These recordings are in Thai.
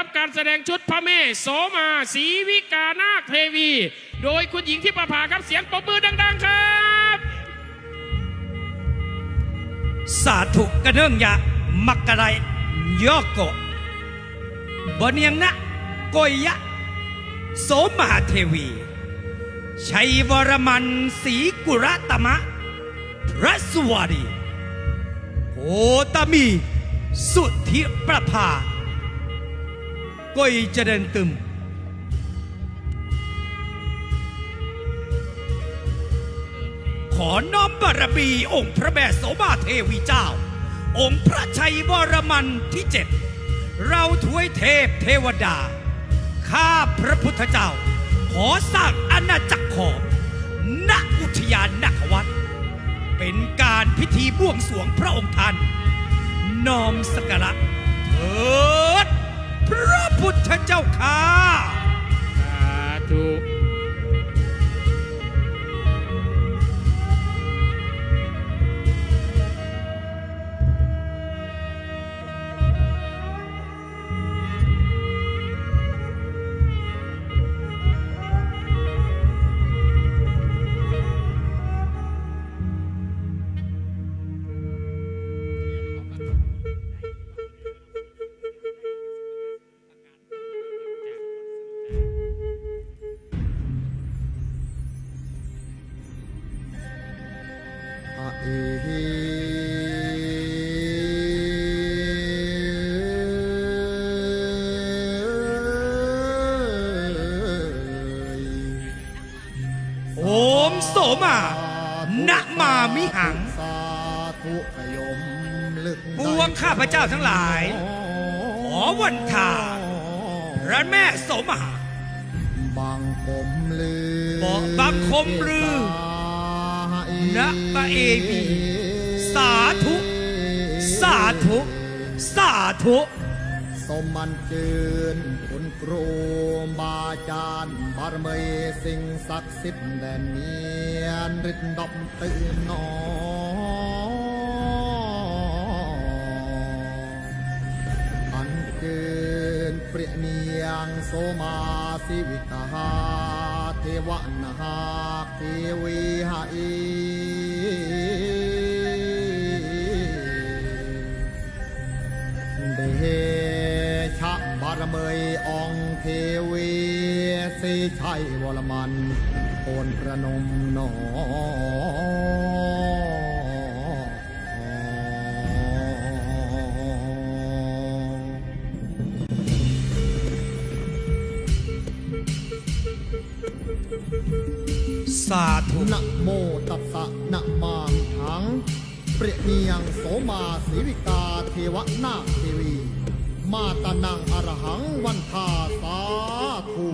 รับการแสดงชุดพระแม่โสมาศรีวิกานาคเทวี โดยคุณหญิงที่ประภาครับเสียงปรบมือดัง ๆ ครับ สาธุกระเนื่องยะมักกะไรยอกโกบเนียงนะโกยยะ โสมาเทวี ชัยวรมันศรีกุระตมะ พระสวารีโหตมี สุทธิประภา โกยเจริญตึม ขอน้อมบารมีองค์พระแม่โสมาเทวีเจ้า องค์พระชัยวรมันที่เจ็ดเราถวยเทพเทวดา ข้าพระพุทธเจ้า ขอสร้างอาณาจักรขอมณอุทยานนักวัด เป็นการพิธีบวงสรวงพระองค์ท่านน้อมสักการะเถิ พระพุทธเจ้าข้าสาธุ โอมโสมานะมามิหังสาธุขยมลึกปวงข้าพเจ้าทั้งหลาย ขอวันทาพระแม่โสมหาบางคมลือบอกบังคมลือ ณปะเอมีสาธุ สาธุ สาธุ สมมันเจืนคุณครูบาอาจารย์บารมีสิ่งศักดิ์สิทธิ์แดนเนียนฤทธิ์ดำตื่นนอนอันเกินเปรียเนียงโสมาสิวิกา วันหากเทวีหาอีเดชะบารมีองเทวีสิชัยวรมันโอนประนมหนอ สาธุนะโมตัสสะนะมามิหัง เปรียเนียงโสมาสีวิกาเทวนาคเทวี มาตานังอรหังวันทาสาธุ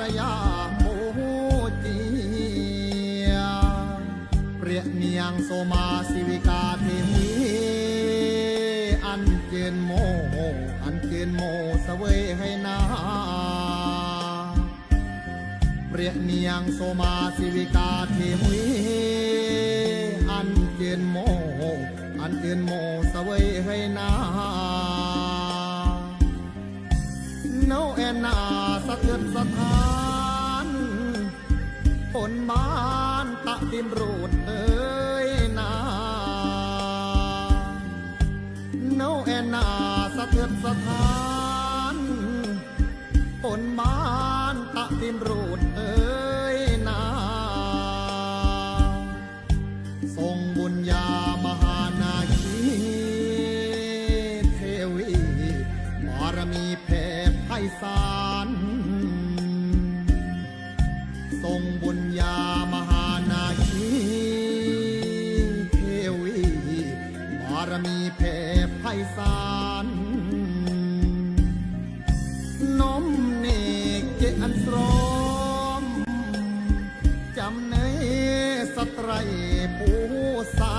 ระยาโมเจียเปรียเนียงโสมาสิวิกาเทมีอันเจนโม อันเจนโมเสวยให้นาเปรียเนียงโสมาสิวิกาเทวีอันเจนโม อันเจนโมเสวยให้นาโนแอนนา ผลบานตะติมรูดเอ้ยนาเนาแอนนาสะเทือนสถานปนบ้านตะติมรู อันสรอมจำเนสตรปูสา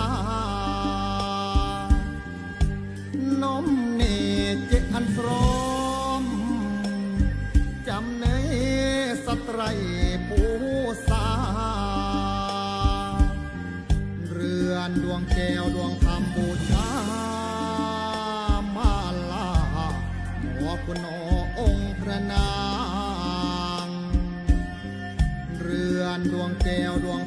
นมเนเจอันสรอมจำเนสตรปูสาเรือนดวงแก้วดวงธรรมบูชามาลาหมอคุณโอองค์พระนา ดวงแก้วดวง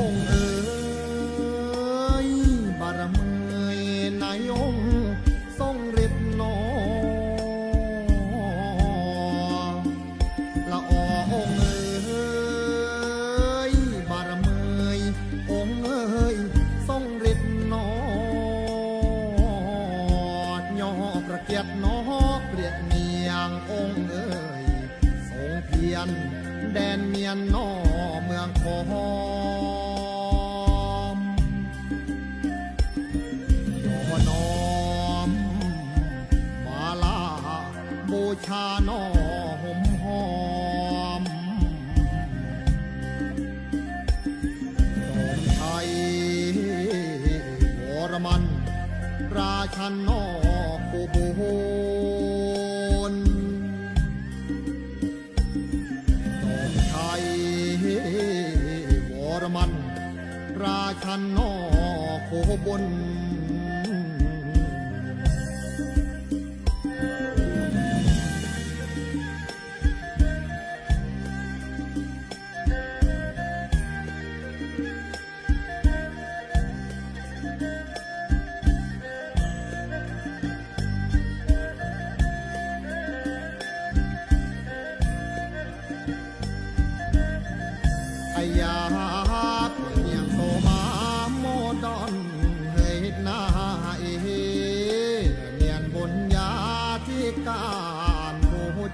องค์เอ๋ยบารมีในองค์ทรงฤทธิ์นอละอองค์เอ๋ยบารมีองค์เอ๋ยทรงฤทธิ์นอย่อประเกียรตินอเปรียบเนียงองค์เอ๋ยทรงเพียรแดนเมียนนอเมืองคอ ราชันนอผู้บุญสมชัยวรมัน ราชันนอโคบน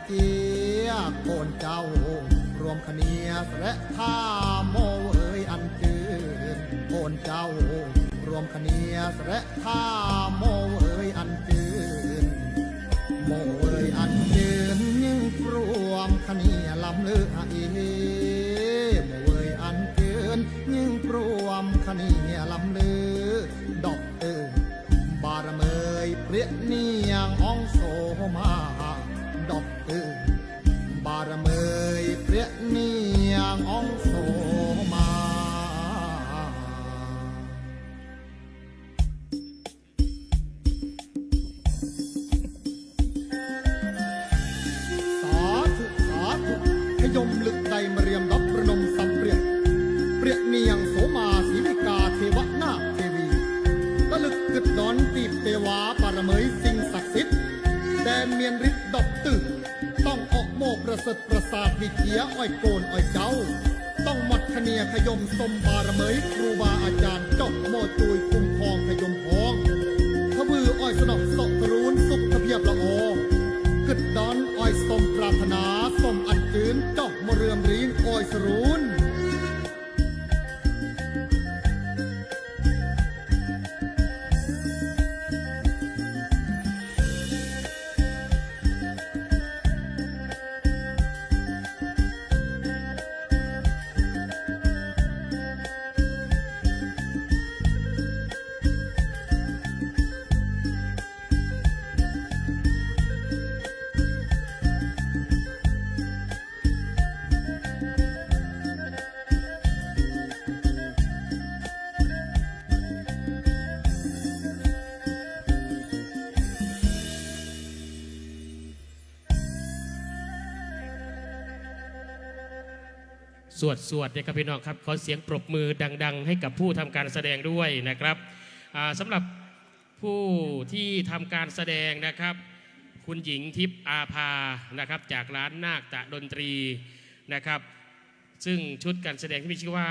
เจียโกนเจ้ารวมคเนียและท่าโมเอ่ยอันจืนโกนเจ้ารวมคเนียและท่าโมเอ่ยอันจืนโมเอ่ยอันจืนยิ่งรวมคเนียลำเลืออีโมเอ่ยอันจืนยิ่งรวมคเนียลำเลือดอกเอ่ยบารเมยเปรียเนียงออง ดออบารเมยเปรียเนียงอองโสมาสาธุสาธุขยมลึก ศาสตร์วิเกียอ้อยโกนอ้อยเจ้า ต้องหมัดคเนียขยมสมบารเมยครูบาอาจารย์จอกโมจุยคุ้มครองขยมพองทบืออ้อยสนอก สวดสวดเนี่ยครับพี่น้องครับขอเสียงปรบมือดัง ๆ ให้กับผู้ทำการแสดงด้วยนะครับสำสำหรับผู้ที่ทำการแสดงนะครับ คุณหญิงทิพย์อาภานะครับ จากร้านนาคตะดนตรีนะครับ ซึ่งชุดการแสดงที่มีชื่อว่า